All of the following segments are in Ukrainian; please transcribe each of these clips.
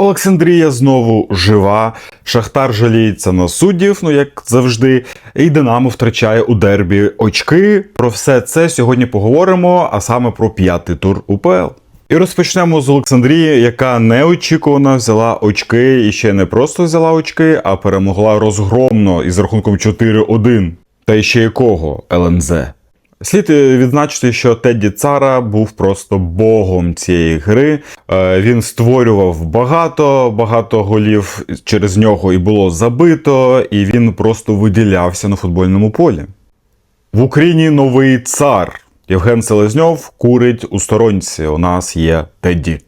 Олександрія знову жива. Шахтар жаліється на суддів, ну як завжди. І Динамо втрачає у дербі очки. Про все це сьогодні поговоримо, а саме про п'ятий тур УПЛ. І розпочнемо з Олександрії, яка неочікувано взяла очки і ще не просто взяла очки, а перемогла розгромно із рахунком 4-1. Та ще якого ЛНЗ. Слід е, відзначити, що Тедді Цара був просто богом цієї гри. Е, Він створював багато, багато голів через нього і було забито, і він просто виділявся на футбольному полі. В Україні новий цар. Євген Селезньов курить у сторонці. У нас є Тедді.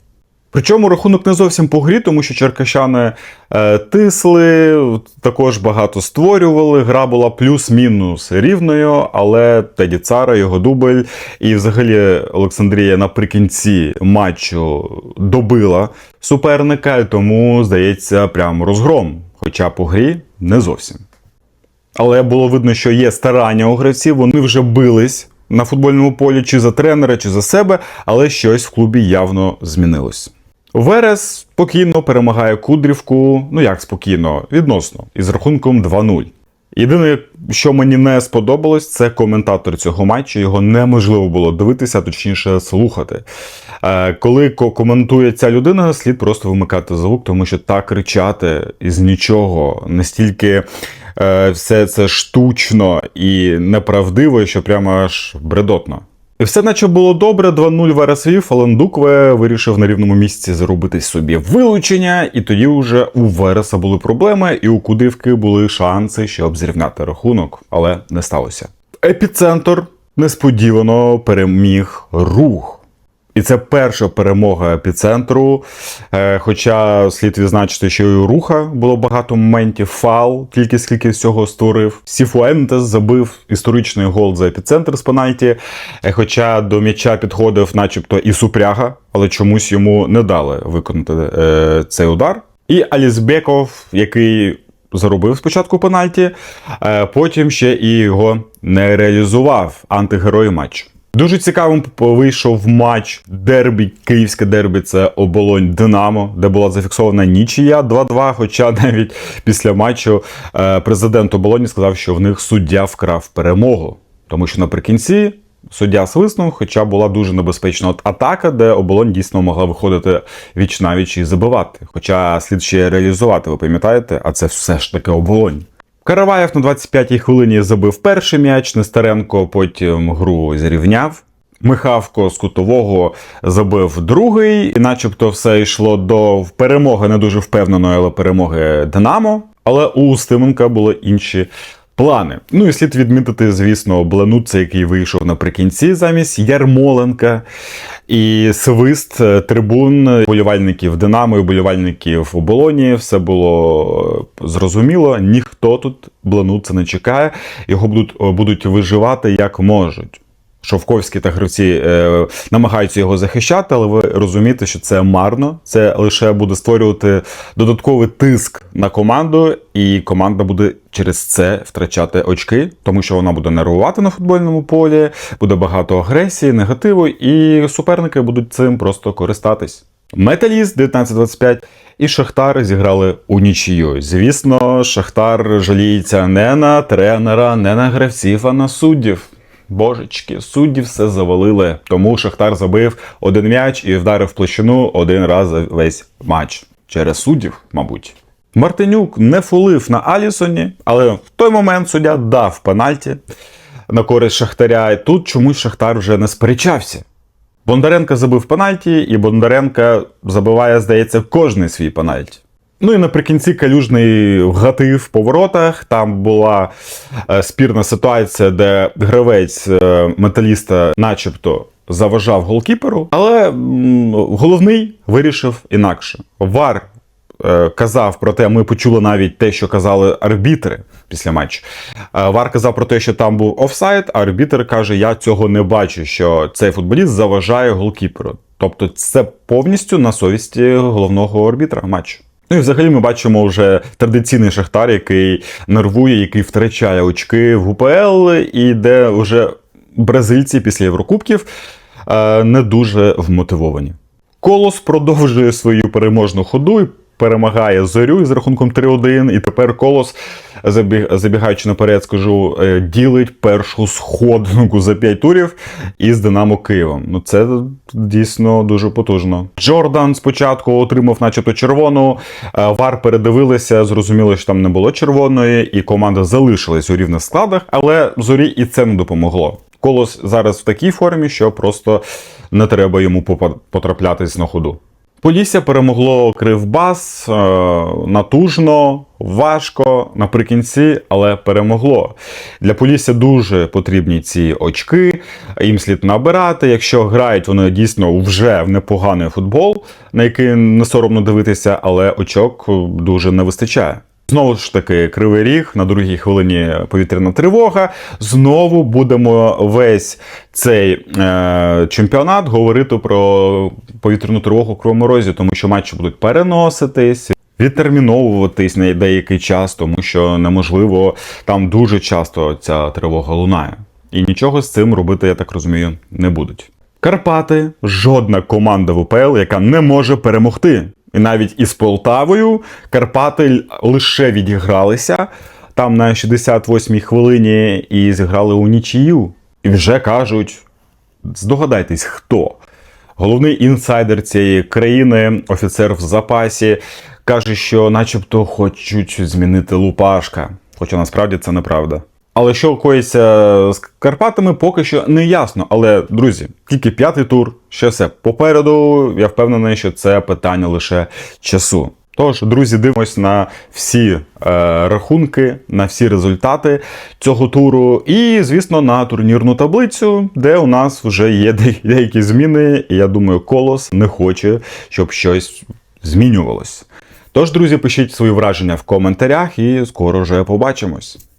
Причому рахунок не зовсім по грі, тому що черкащани е, тисли, також багато створювали. Гра була плюс-мінус рівною, але Теді Цара, його дубль, і взагалі Олександрія наприкінці матчу добила суперника, і тому, здається, прям розгром. Хоча по грі не зовсім. Але було видно, що є старання у гравців, вони вже бились на футбольному полі чи за тренера, чи за себе, але щось в клубі явно змінилось. Верес спокійно перемагає Кудрівку, ну як спокійно, відносно, із рахунком 2-0. Єдине, що мені не сподобалось, це коментатор цього матчу. Його неможливо було дивитися, точніше слухати. Е, Коли коментує ця людина, слід просто вимикати звук, тому що так кричати із нічого, настільки е, все це штучно і неправдиво, що прямо аж бредотно. Все наче було добре, 2-0 Верес вів, але Ndukwe вирішив на рівному місці заробити собі вилучення, і тоді вже у Вереса були проблеми, і у Кудивки були шанси, щоб зрівняти рахунок, але не сталося. Епіцентр несподівано переміг рух. І це перша перемога епіцентру. Е, Хоча слід відзначити, що і у руха було багато моментів. Фал, тільки скільки всього створив. Сіфуентес забив історичний гол за епіцентр з пенальті. Е, Хоча до м'яча підходив, начебто, і супряга, але чомусь йому не дали виконати е, цей удар. І Алісбеков, який заробив спочатку пенальті, е, потім ще і його не реалізував антигерой матчу. Дуже цікавим вийшов матч дербі, київське дербі це оболонь Динамо, де була зафіксована нічия 2-2. Хоча навіть після матчу е, президент оболоні сказав, що в них суддя вкрав перемогу, тому що наприкінці. Суддя свиснув, хоча була дуже небезпечна атака, де оболонь дійсно могла виходити віч навіч і забивати. Хоча слід ще реалізувати, ви пам'ятаєте, а це все ж таки оболонь. Караваєв на 25-й хвилині забив перший м'яч, Нестеренко потім гру зрівняв. Михавко з кутового забив другий, і начебто все йшло до перемоги, не дуже впевненої, але перемоги Динамо. Але у Устименка були інші плани. Ну і слід відмітити, звісно, Бленуца, який вийшов наприкінці замість Ярмоленка. І свист е, трибун болівальників Динамо і болівальників у Болоні. Все було е, зрозуміло. Ніхто тут Бленуца не чекає. Його будуть, е, будуть виживати як можуть. Шовковські та гравці е, намагаються його захищати, але ви розумієте, що це марно. Це лише буде створювати додатковий тиск на команду, і команда буде через це втрачати очки, тому що вона буде нервувати на футбольному полі, буде багато агресії, негативу, і суперники будуть цим просто користатись. Металіст 19-25 і Шахтар зіграли у нічию. Звісно, Шахтар жаліється не на тренера, не на гравців, а на суддів. Божечки, судді все завалили. Тому Шахтар забив один м'яч і вдарив площину один раз за весь матч. Через суддів, мабуть. Мартинюк не фулив на Алісоні, але в той момент суддя дав пенальті на користь Шахтаря. І тут чомусь Шахтар вже не сперечався. Бондаренко забив пенальті, і Бондаренко забиває, здається, кожний свій пенальті. Ну і наприкінці калюжний вгатив по воротах. Там була е, спірна ситуація, де гравець е, металіста, начебто, заважав голкіперу, але головний вирішив інакше. Вар е, казав про те, ми почули навіть те, що казали арбітри після матчу. Вар казав про те, що там був офсайд, а арбітр каже: Я цього не бачу, що цей футболіст заважає голкіперу. Тобто, це повністю на совісті головного арбітра матчу. Ну і взагалі ми бачимо вже традиційний шахтар, який нервує, який втрачає очки в УПЛ, і де вже бразильці після Єврокубків е, не дуже вмотивовані. Колос продовжує свою переможну ходу і перемагає зорю із рахунком 3-1. І тепер колос, забіг- забігаючи наперед, скажу, е, ділить першу сходинку за 5 турів із Динамо Києвом. Ну це дійсно дуже потужно. Джордан спочатку отримав, начебто, червону. е, Вар передивилися, зрозуміли, що там не було червоної, і команда залишилась у рівних складах, але зорі і це не допомогло. Колос зараз в такій формі, що просто не треба йому потраплятись на ходу. Полісся перемогло Кривбас е, натужно, важко наприкінці, але перемогло. Для Полісся дуже потрібні ці очки. Їм слід набирати. Якщо грають вони дійсно вже в непоганий футбол, на який не соромно дивитися, але очок дуже не вистачає. Знову ж таки, кривий ріг на другій хвилині повітряна тривога. Знову будемо весь цей е, чемпіонат говорити про повітряну тривогу в Кривому Розі, тому що матчі будуть переноситись. Відтерміновуватись на деякий час, тому що неможливо там дуже часто ця тривога лунає. І нічого з цим робити, я так розумію, не будуть. Карпати жодна команда в УПЛ, яка не може перемогти. І навіть із Полтавою Карпати лише відігралися там на 68-й хвилині і зіграли у нічию. І вже кажуть: здогадайтесь, хто. Головний інсайдер цієї країни, офіцер в запасі, каже, що начебто хочуть змінити Лупашка. Хоча насправді це неправда. Але що коїться з Карпатами, поки що не ясно. Але, друзі, тільки п'ятий тур, ще все попереду. Я впевнений, що це питання лише часу. Тож, друзі, дивимось на всі е, рахунки, на всі результати цього туру, і, звісно, на турнірну таблицю, де у нас вже є деякі зміни. І я думаю, колос не хоче, щоб щось змінювалось. Тож, друзі, пишіть свої враження в коментарях, і скоро вже побачимось.